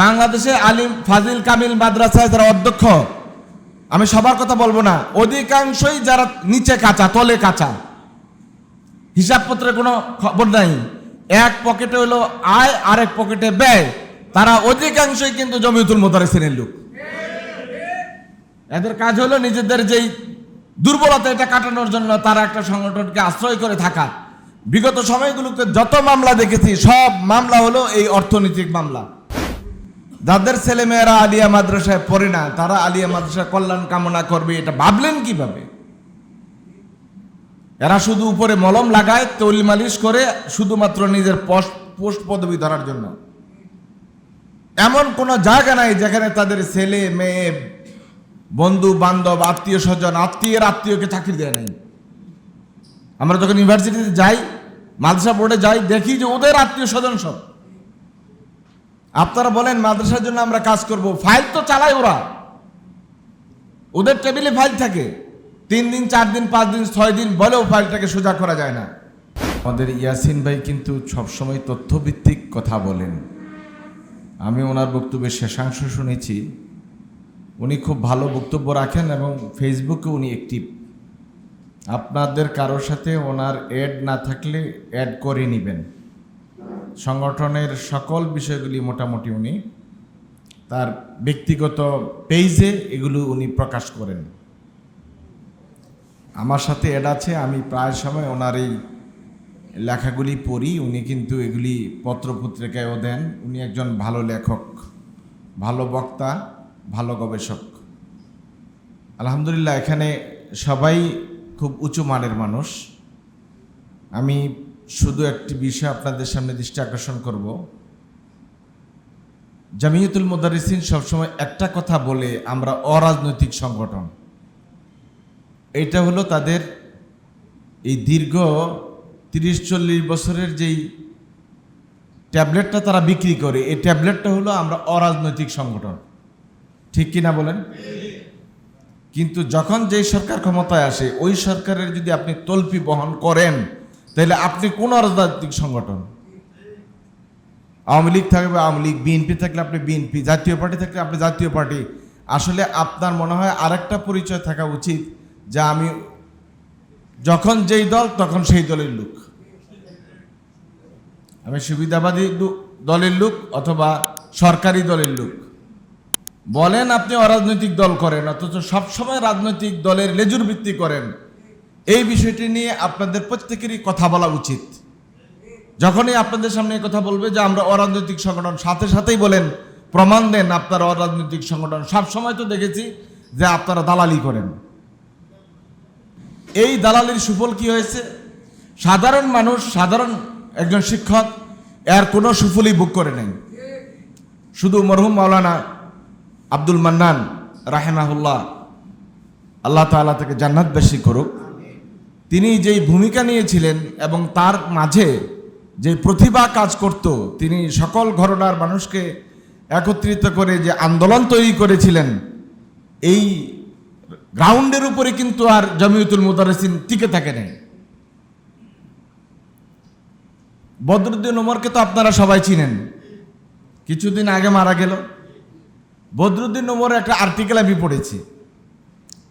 বাংলাদেশে আলিম ফাজিল কামিল মাদ্রাসায় যারা অধ্যক্ষ, আমি সবার কথা বলব না, অধিকাংশই যারা নিচে কাঁচা, তলে কাঁচা, হিসাবপত্রের কোনো খবর নাই। এক পকেটে হলো আয়, আরেক পকেটে ব্যয়। তারা অধিকাংশই কিন্তু জমিউতুল মোদারেসিনের লোক। এদের কাজ হলো নিজেদের যেই দুর্বলতা এটা কাটানোর জন্য তারা একটা সংগঠনকে আশ্রয় করে থাকা। বিগত সময়গুলোতে যত মামলা দেখেছি, সব মামলা হলো এই অর্থনৈতিক মামলা। যাদের ছেলেমেয়েরা আলিয়া মাদ্রাসায় পড়ে না, তারা আলিয়া মাদ্রাসায় কল্যাণ কামনা করবে, এটা ভাবলেন কীভাবে? এরা শুধু উপরে মলম লাগায়, তৈল মালিশ করে, শুধুমাত্র নিজের পোস্ট পদবি ধরার জন্য। এমন কোনো জায়গা নাই যেখানে তাদের ছেলে, মেয়ে, বন্ধু, বান্ধব, আত্মীয় স্বজন, আত্মীয়ের আত্মীয়কে চাকরি দেয় নাই। আমরা যখন ইউনিভার্সিটিতে যাই, মাদ্রাসা বোর্ডে যাই, দেখি যে ওদের আত্মীয় স্বজন সব। আপনারা বলেন, মাদ্রাসার জন্য আমরা কাজ করব। ফাইল তো চালায় ওরা। ওদের টেবিলে ফাইল থাকে। তিন দিন, চার দিন, পাঁচ দিন, ছয় দিন বলেও ফাইলটাকে সোজা করা যায় না। আমাদের ইয়াসিন ভাই কিন্তু সবসময় তথ্যভিত্তিক কথা বলেন। আমি ওনার বক্তব্যের শেষাংশ শুনেছি। উনি খুব ভালো বক্তব্য রাখেন এবং ফেসবুকে উনি অ্যাক্টিভ আপনাদের কারোর সাথে ওনার অ্যাড না থাকলে অ্যাড করে নেবেন। সংগঠনের সকল বিষয়গুলি মোটামুটি উনি তার ব্যক্তিগত পেজে এগুলো উনি প্রকাশ করেন। আমার সাথে এড আছে, আমি প্রায় সময় ওনার এই লেখাগুলি পড়ি, উনি কিন্তু এগুলি পত্রপত্রিকায়ও দেন। উনি একজন ভালো লেখক, ভালো বক্তা, ভালো গবেষক। আলহামদুলিল্লাহ, এখানে সবাই খুব উঁচু মানের মানুষ। আমি শুধু একটি বিষয় আপনাদের সামনে দৃষ্টি আকর্ষণ করব। জামিয়াতুল মোদারিসিন সবসময় একটা কথা বলে আমরা অরাজনৈতিক সংগঠন। এটা হলো তাদের এই দীর্ঘ তিরিশ চল্লিশ বছরের যেই ট্যাবলেটটা তারা বিক্রি করে, এই ট্যাবলেটটা হলো আমরা অরাজনৈতিক সংগঠন। ঠিক কি না বলেন? কিন্তু যখন যেই সরকার ক্ষমতায় আসে, ওই সরকারের যদি আপনি তলপি বহন করেন তাহলে আপনি কোন রাজনৈতিক সংগঠন? আওয়ামী লীগ থাকবে, আওয়ামী লীগ বিএনপি থাকলে আপনি বিএনপি জাতীয় পার্টি থাকলে আপনি জাতীয় পার্টি। আসলে আপনার মনে হয় আরেকটা পরিচয় থাকা উচিত যে আমি যখন যেই দল, তখন সেই দলের লোক। আমি সুবিধাবাদী দলের লোক অথবা সরকারি দলের লোক। বলেন আপনি অরাজনৈতিক দল করেন, অথচ সবসময় রাজনৈতিক দলের লেজুর ভিত্তি করেন। এই বিষয়টি নিয়ে আপনাদের প্রত্যেকেরই কথা বলা উচিত। যখনই আপনাদের সামনে কথা বলবে যে আমরা অরাজনৈতিক সংগঠন, সাথে সাথেই বলেন, প্রমাণ দেন আপনারা অরাজনৈতিক সংগঠন। সব সময় তো দেখেছি যে আপনারা দালালি করেন। এই দালালির সুফল কি হয়েছে? সাধারণ মানুষ, সাধারণ একজন শিক্ষক এর কোনো সুফলই বুক করে নেই। শুধু মরহুম মাওলানা আব্দুল মান্নান, রাহেমাহুল্লাহ, আল্লাহ তাআলা থেকে জান্নাত বেশি করুক। তিনি যেই ভূমিকা নিয়েছিলেন এবং তার মাঝে যে প্রতিভা কাজ করত, তিনি সকল ঘরনার মানুষকে একত্রিত করে যে আন্দোলন তৈরি করেছিলেন, এই গ্রাউন্ডের উপরে কিন্তু আর জমিউতুল মুদারিসিন টিকে থাকে নাই। বদরুদ্দিন ওমরকে তো আপনারা সবাই চিনেন। কিছুদিন আগে মারা গেল। বদরুদ্দিন ওমর একটা আর্টিকেল আমি পড়েছি।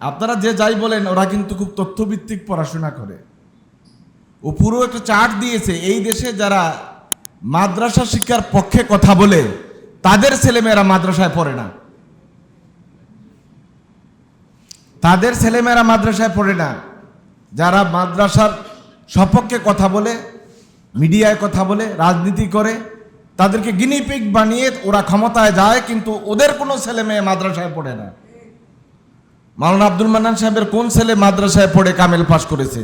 আপনারা যে যাই বলেন, ওরা কিন্তু খুব তথ্যভিত্তিক পড়াশোনা করে। ও পুরো একটা চার্ট দিয়েছে, এই দেশে যারা মাদ্রাসা শিক্ষার পক্ষে কথা বলে, তাদের ছেলেমেয়েরা মাদ্রাসায় পড়ে না। তাদের ছেলেমেয়েরা মাদ্রাসায় পড়ে না। যারা মাদ্রাসার সপক্ষে কথা বলে, মিডিয়ায় কথা বলে, রাজনীতি করে, তাদেরকে গিনিপিক বানিয়ে ওরা ক্ষমতায় যায়, কিন্তু ওদের কোনো ছেলে মেয়ে মাদ্রাসায় পড়ে না। মাওলানা আব্দুল মান্নান সাহেবের কোন ছেলে মাদ্রাসায় পড়ে কামেল পাস করেছে?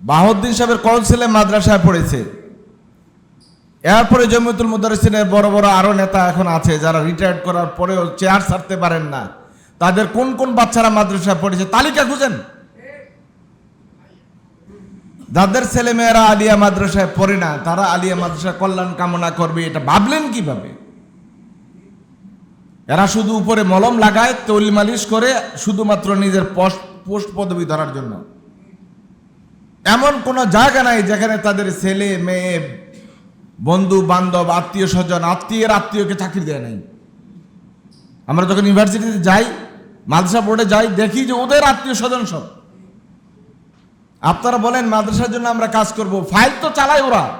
বাহাউদ্দিন সাহেবের কোন ছেলে মাদ্রাসায় পড়েছে? এরপরে জমিয়তুল মুদারিসিনের বড় বড় আরও নেতা এখন আছে, যারা রিটায়ার্ড করার পরেও চেয়ার ছাড়তে পারেন না। তাদের কোন কোন বাচ্চারা মাদ্রাসায় পড়েছে তালিকা খুঁজেন। যাদের ছেলে মেয়েরা আলিয়া মাদ্রাসায় পড়ে না, তারা আলিয়া মাদ্রাসায় কল্যাণ কামনা করবে, এটা ভাবলেন কীভাবে? এরা শুধু উপরে মলম লাগায়, তৈল মালিশ করে শুধুমাত্র নিজের পোস্ট পদবি ধরার জন্য। এমন কোনো জায়গা নাই যেখানে তাদের ছেলে, মেয়ে, বন্ধু, বান্ধব, আত্মীয় স্বজন, আত্মীয়ের আত্মীয়কে চাকরি দেয় নাই। আমরা যখন ইউনিভার্সিটিতে যাই, মাদ্রাসা বোর্ডে যাই, দেখি যে ওদের আত্মীয় স্বজন সব। আপনারা বলেন, মাদ্রাসার জন্য আমরা কাজ করব। ফাইল তো চালায় ওরা।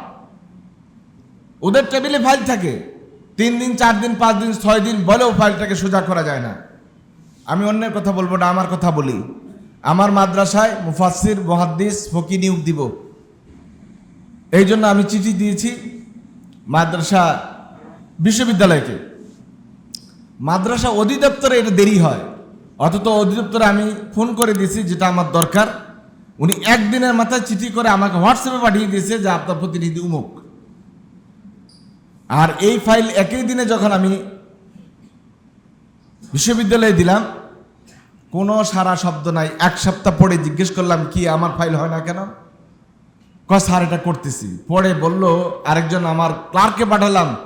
ওদের টেবিলে ফাইল থাকে। তিন দিন চার দিন পাঁচ দিন ছয় দিন বলেও ফাইলটাকে সোজা করা যায় না। আমি অন্যের কথা বলব না, আমার কথা বলি। আমার মাদ্রাসায় মুফাসির মহাদ্দিস, ফকি নিয়োগ দিব। এই জন্য আমি চিঠি দিয়েছি মাদ্রাসা বিশ্ববিদ্যালয়কে। মাদ্রাসা অধিদপ্তরে এটা দেরি হয়। অথচ অধিদপ্তরে আমি ফোন করে দিয়েছি, যেটা আমার দরকার। উনি একদিনের মাথায় চিঠি করে আমাকে হোয়াটসঅ্যাপে পাঠিয়ে দিয়েছে যে আপনার প্রতিনিধি উমুক। আর এই ফাইল একই দিনে যখন আমি বিশ্ববিদ্যালয়ে দিলাম, কোনো সারা শব্দ নাই। এক সপ্তাহ পরে জিজ্ঞেস করলাম, কি আমার ফাইল হয় না কেন? ক স্যার, এটা করতেছি। পরে বলল, আরেকজন আমার ক্লার্কে পাঠালাম।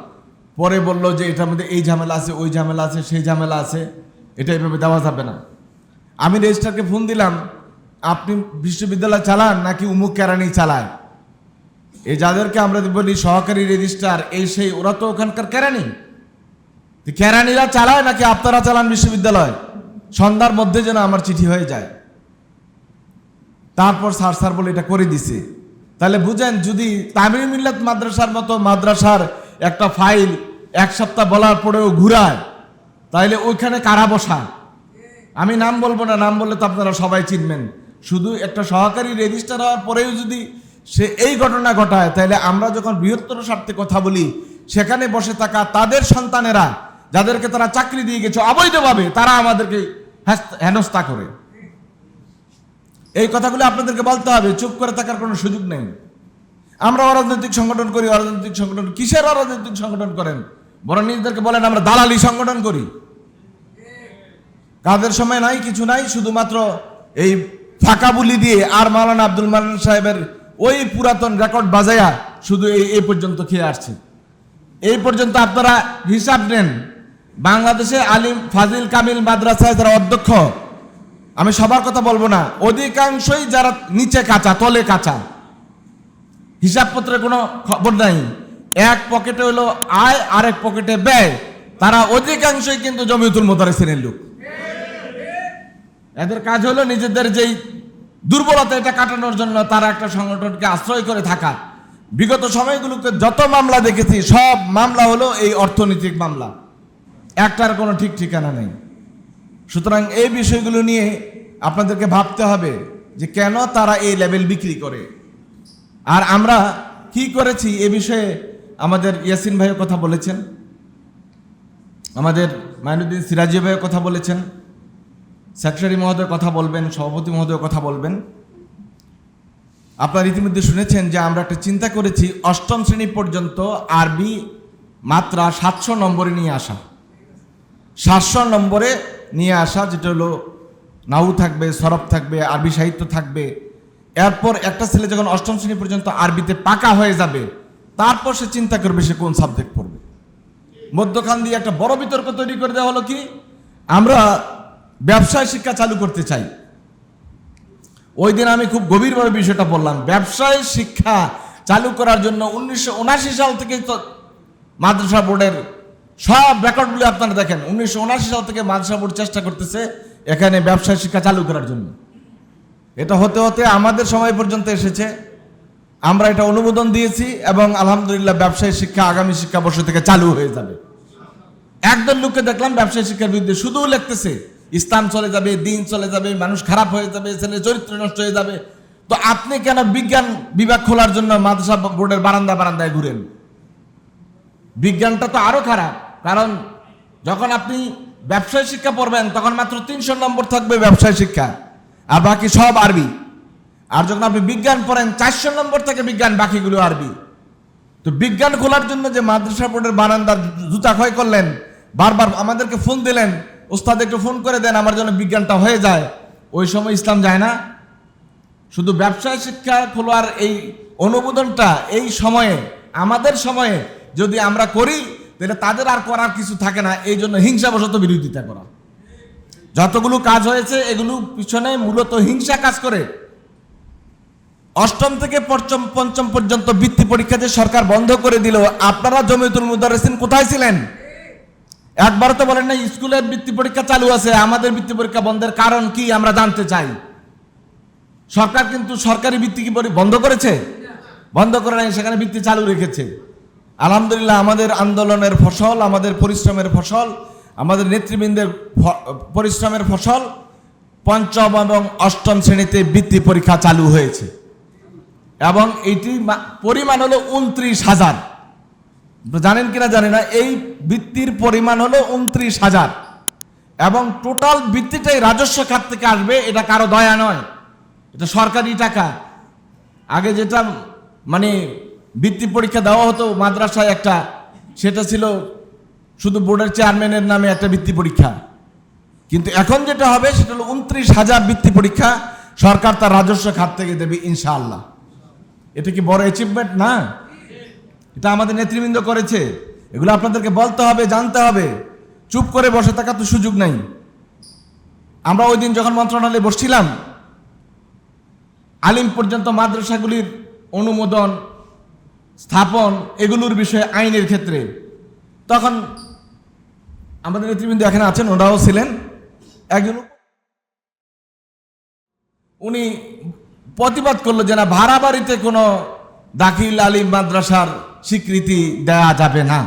পরে বলল যে, এটার মধ্যে এই ঝামেলা আছে, ওই ঝামেলা আছে, সেই ঝামেলা আছে। এটা এভাবে দেওয়া যাবে না। আমি রেজিস্ট্রারকে ফোন দিলাম, আপনি বিশ্ববিদ্যালয় চালান নাকি উমুক কেরানি চালায়? এই যাদেরকে আমরা বলি সহকারী রেজিস্ট্রার, এই সেই ওরা তো ওখানকার কেরানি। কেরানিরা চালায় নাকি আপনারা চালান বিশ্ববিদ্যালয়? সন্ধ্যার মধ্যে যেন আমার চিঠি হয়ে যায়। তারপর স্যার স্যার বলে এটা করে দিছে। তাহলে বুঝেন, যদি তামিল মিল্লাত মাদ্রাসার মতো মাদ্রাসার একটা ফাইল এক সপ্তাহ বলার পরেও ঘুরায় তাইলে ওইখানে কারা বসা আমি নাম বলব না, নাম বললে তো আপনারা সবাই চিনবেন। শুধু একটা সহকারী রেজিস্টার হওয়ার পরেও যদি সে এই ঘটনা ঘটায় তাহলে আমরা যখন বৃহত্তর স্বার্থে কথা বলি, সেখানে বসে থাকা তাদের সন্তানেরা, যাদেরকে তারা চাকরি দিয়ে গেছে অবৈধভাবে, তারা আমাদেরকে হেনস্থা করে। এই কথাগুলো আপনাদেরকে বলতে হবে, চুপ করে থাকার কোনো সুযোগ নেই। আমরা অরাজনৈতিক সংগঠন করি, অরাজনৈতিক সংগঠন, কিসের অরাজনৈতিক সংগঠন করেন? বরং নিজেদেরকে বলেন, আমরা দালালি সংগঠন করি। কাদের সময় নাই, কিছু নাই, শুধুমাত্র এই ফাঁকা বুলি দিয়ে আর মাওলানা আব্দুল মালান সাহেবের ওই পুরাতন রেকর্ড বাজায়া শুধু এই এই পর্যন্ত খেয়ে আসছে। এই পর্যন্ত আপনারা হিসাব নেন, বাংলাদেশে আলিম ফাজিল কামিল মাদ্রাসায় যারা অধ্যক্ষ, আমি সবার কথা বলব না, অধিকাংশই যারা নিচে কাঁচা, তলে কাঁচা, হিসাবপত্রের কোনো খবর নাই। এক পকেটে হলো আয়, আরেক পকেটে ব্যয়। তারা অধিকাংশই কিন্তু জমিয়তুল মোদারে শ্রেণির লোক। এদের কাজ হলো নিজেদের যেই দুর্বলতা এটা কাটানোর জন্য তারা একটা সংগঠনকে আশ্রয় করে থাকা। বিগত সময়গুলোতে যত মামলা দেখেছি, সব মামলা হলো এই অর্থনৈতিক মামলা। একটার কোনো ঠিক ঠিকানা নেই। সুতরাং এই বিষয়গুলো নিয়ে আপনাদেরকে ভাবতে হবে যে কেন তারা এই লেভেল বিক্রি করে। আর আমরা কি করেছি এ বিষয়ে আমাদের ইয়াসিন ভাইও কথা বলেছেন। আমাদের মাইনুদ্দিন সিরাজি ভাইও কথা বলেছেন। সেক্রেটারি মহোদয় কথা বলবেন, সভাপতি মহোদয় কথা বলবেন। আপনারা ইতিমধ্যে শুনেছেন যে আমরা একটা চিন্তা করেছি, অষ্টম শ্রেণি পর্যন্ত আরবি মাত্রা সাতশো নম্বরে নিয়ে আসা। সাতশো নম্বরে নিয়ে আসা, যেটা হলো নাউ থাকবে সরব থাকবে, আরবি সাহিত্য থাকবে। এরপর একটা ছেলে যখন অষ্টম শ্রেণি পর্যন্ত আরবিতে পাকা হয়ে যাবে, তারপর সে চিন্তা করবে সে কোন সাবজেক্ট পড়বে। মধ্যখান দিয়ে একটা বড় বিতর্ক তৈরি করে দেওয়া হলো কি? আমরা ব্যবসায় শিক্ষা চালু করতে চাই। ওই দিন আমি খুব গভীরভাবে বিষয়টা বললাম, ব্যবসায় শিক্ষা চালু করার জন্য উনিশশো উনআশি সাল থেকে তো মাদ্রাসা বোর্ডের সব রেকর্ডগুলি আপনারা দেখেন, উনিশশো সাল থেকে মাদ্রাসা বোর্ড চেষ্টা করতেছে এখানে ব্যবসায় শিক্ষা চালু করার জন্য। এটা হতে হতে আমাদের সময় পর্যন্ত এসেছে, আমরা এটা অনুমোদন দিয়েছি এবং আলহামদুলিল্লাহ ব্যবসায়ী শিক্ষা আগামী শিক্ষাবর্ষ থেকে চালু হয়ে যাবে। একদল লোককে দেখলাম ব্যবসায়ী শিক্ষার বিরুদ্ধে শুধু লিখতেছে ইসলাম চলে যাবে, দিন চলে যাবে, মানুষ খারাপ হয়ে যাবে ছেলে চরিত্র নষ্ট হয়ে যাবে। তো আপনি কেন বিজ্ঞান বিভাগ খোলার জন্য মাদ্রাসা বোর্ডের বারান্দা বারান্দায় ঘুরেন? বিজ্ঞানটা তো আরও খারাপ, কারণ যখন আপনি ব্যবসায় শিক্ষা পড়বেন, তখন মাত্র তিনশো নম্বর থাকবে ব্যবসায় শিক্ষা, আর বাকি সব আরবি। আর যখন আপনি বিজ্ঞান পড়েন, চারশো নম্বর থেকে বিজ্ঞান, বাকিগুলো আরবি। তো বিজ্ঞান খোলার জন্য যে মাদ্রাসা বোর্ডের বারান্দার জুতা ক্ষয় করলেন, বারবার আমাদেরকে ফোন দিলেন ওস্তাদ একটু ফোন করে দেন, আমার জন্য বিজ্ঞানটা হয়ে যায়। ওই সময় ইসলাম যায় না। শুধু ব্যবসায় শিক্ষা খোলার এই অনুমোদনটা এই সময়ে, আমাদের সময়ে যদি আমরা করি, তাহলে তাদের আর করার কিছু থাকে না। এই জন্য হিংসাবশত বিরোধিতা করা। যতগুলো কাজ হয়েছে, এগুলো পিছনে মূলত হিংসা কাজ করে। অষ্টম থেকে পঞ্চম পঞ্চম পর্যন্ত বৃত্তি পরীক্ষা যে সরকার বন্ধ করে দিল, আপনারা জমিতুল মুদারেসিন কোথায় ছিলেন? একবার তো বলেন না স্কুলের বৃত্তি পরীক্ষা চালু আছে, আমাদের বৃত্তি পরীক্ষা বন্ধের কারণ কি আমরা জানতে চাই। সরকার কিন্তু সরকারি বৃত্তি কি বন্ধ করেছে? বন্ধ করে নাই, সেখানে বৃত্তি চালু রেখেছে। আলহামদুলিল্লাহ, আমাদের আন্দোলনের ফসল, আমাদের পরিশ্রমের ফসল, আমাদের নেতৃবৃন্দের পরিশ্রমের ফসল, পঞ্চম এবং অষ্টম শ্রেণীতে বৃত্তি পরীক্ষা চালু হয়েছে। এবং এটি পরিমাণ হলো উনত্রিশ হাজার। জানেন কিনা জানি না, এই বৃত্তির পরিমাণ হলো উনত্রিশ হাজার। এবং টোটাল বৃত্তিটাই রাজস্ব খাত থেকে আসবে, এটা কারও দয়া নয়, এটা সরকারি টাকা। আগে যেটা মানে বৃত্তি পরীক্ষা দেওয়া হতো মাদ্রাসায় একটা, সেটা ছিল শুধু বোর্ডের চেয়ারম্যানের নামে একটা বৃত্তি পরীক্ষা। কিন্তু এখন যেটা হবে, সেটা হলো উনত্রিশ হাজার বৃত্তি পরীক্ষা, সরকার তার রাজস্ব খাত থেকে দেবে ইনশাআল্লাহ। এটা কি বড় অ্যাচিভমেন্ট না। এটা আমাদের নেতৃবৃন্দ করেছে। এগুলো আপনাদেরকে বলতে হবে, জানতে হবে। চুপ করে বসে থাকার তো সুযোগ নাই। আমরা ওই দিন যখন মন্ত্রণালয়ে বসছিলাম, আলিম পর্যন্ত মাদ্রাসাগুলির অনুমোদন, স্থাপন, এগুলোর বিষয়ে আইনের ক্ষেত্রে। তখন আমাদের নেতৃবৃন্দ এখানে আছেন, ওনারাও ছিলেন। একজন উনি প্রতিবাদ করল যে না, ভাড়া বাড়িতে কোনো দাখিল আলিম মাদ্রাসার স্বীকৃতি দেওয়া যাবে না।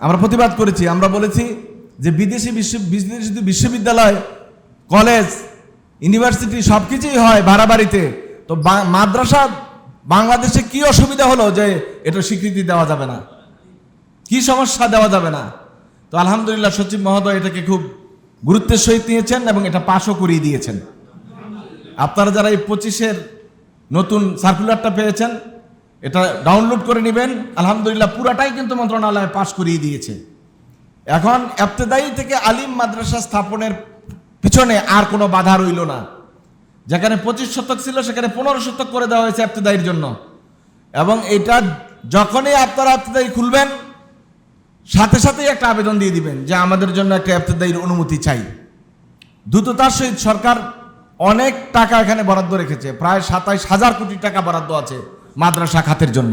আমরা প্রতিবাদ করেছি। আমরা বলেছি যে বিদেশি বিশ্ব বিশ্ববিদ্যালয়, কলেজ, ইউনিভার্সিটি সব কিছুই হয় ভাড়া বাড়িতে তো মাদ্রাসা বাংলাদেশে কি অসুবিধা হলো যে এটা স্বীকৃতি দেওয়া যাবে না? কি সমস্যা দেওয়া যাবে না? তো আলহামদুলিল্লাহ সচিব মহোদয় এটাকে খুব গুরুত্বের সহিত নিয়েছেন এবং এটা পাশও করিয়ে দিয়েছেন। আপনারা যারা এই পঁচিশের নতুন সার্কুলারটা পেয়েছেন এটা ডাউনলোড করে নেবেন। আলহামদুলিল্লাহ পুরাটাই কিন্তু মন্ত্রণালয় পাশ করিয়ে দিয়েছে। এখন এফতেদায়ী থেকে আলিম মাদ্রাসা স্থাপনের পিছনে আর কোনো বাধা রইল না। যেখানে পঁচিশ শতক ছিল, সেখানে পনেরো শতক করে দেওয়া হয়েছে এফতেদায়ীর জন্য। এবং এটা যখনই আপনারা এফতেদায়ী খুলবেন, সাথে সাথেই একটা আবেদন দিয়ে দিবেন যে আমাদের জন্য একটা এফতেদায়ীর অনুমতি চাই। দ্রুততার সহিত সরকার অনেক টাকা এখানে বরাদ্দ রেখেছে। প্রায় সাতাইশ হাজার কোটি টাকা বরাদ্দ আছে। মাদ্রাসা খাতের জন্য।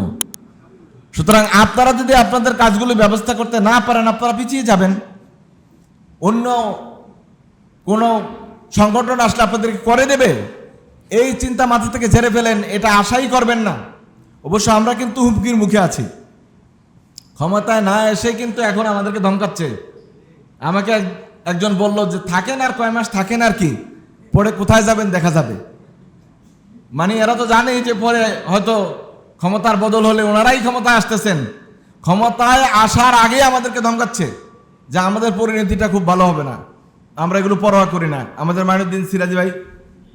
সুতরাং আপনারা যদি আপনাদের কাজগুলো ব্যবস্থা করতে না পারেন, আপনারা পিছিয়ে যাবেন। অন্য কোনো সংগঠন আসলে আপনাদেরকে করে দেবে। এই চিন্তা মাথা থেকে ঝেড়ে ফেলেন, এটা আশাই করবেন না। অবশ্য আমরা কিন্তু হুমকির মুখে আছি। ক্ষমতায় না এসে কিন্তু এখন আমাদেরকে ধমকাচ্ছে। আমাকে একজন বলল যে, থাকেন আর কয় মাস থাকেন আর কি? পরে কোথায় যাবেন দেখা যাবে। মানে এরা তো জানেই যে পরে হয়তো ক্ষমতার বদল হলে ওনারাই ক্ষমতায় আসতেছেন। ক্ষমতায় আসার আগে আমাদেরকে ধমকাচ্ছে যে আমাদের পরিণতিটা খুব ভালো হবে না। আমরা এগুলো পরোয়া করি না। আমাদের মাইনুদ্দিন সিরাজি ভাই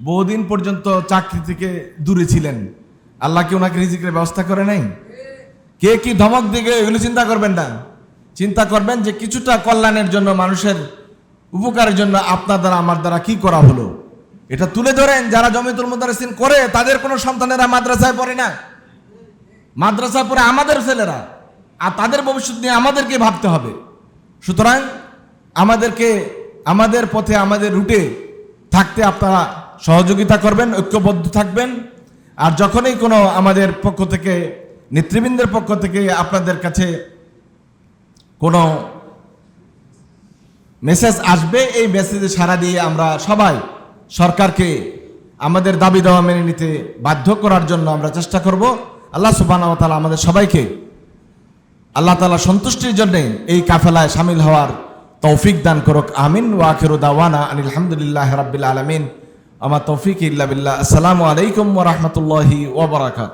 বহুদিন পর্যন্ত চাকরি থেকে দূরে ছিলেন। আল্লাহ কি ওনাকে রিজিকের ব্যবস্থা করে নাই? কে কি ধমক দিকে এগুলো চিন্তা করবেন না। চিন্তা করবেন যে কিছুটা কল্যাণের জন্য মানুষের উপকারের জন্য আপনার দ্বারা, আমার দ্বারা কি করা হলো? এটা তুলে ধরেন, যারা জমিতুল মুদারিসিন করে, তাদের কোনো সন্তানেরা মাদ্রাসায় পড়ে না। মাদ্রাসায় পড়ে আমাদের ছেলেরা, আর তাদের ভবিষ্যৎ নিয়ে আমাদেরকে ভাবতে হবে। সুতরাং আমাদেরকে, আমাদের পথে, আমাদের রুটে থাকতে আপনারা সহযোগিতা করবেন, ঐক্যবদ্ধ থাকবেন। আর যখনই কোনো আমাদের পক্ষ থেকে, নেতৃবৃন্দের পক্ষ থেকে আপনাদের কাছে কোনো মেসেজ আসবে, এই মেসেজে সারা দিয়ে আমরা সবাই সরকারকে আমাদের দাবি দাওয়া মেনে নিতে বাধ্য করার জন্য আমরা চেষ্টা করব। আল্লাহ সুবাহ তালা আমাদের সবাইকে আল্লাহ তালা সন্তুষ্টির জন্য এই কাফেলায় সামিল হওয়ার তৌফিক দান করুক। আমিন। ওয়াখিরু দাওয়ানা আনিল আলহামদুলিল্লাহ রাবিল্লা আলমিন। আমার তৌফিক ইল্লা আসসালামু আলাইকুম ওরহমতুল্লাহি ওবরাকাত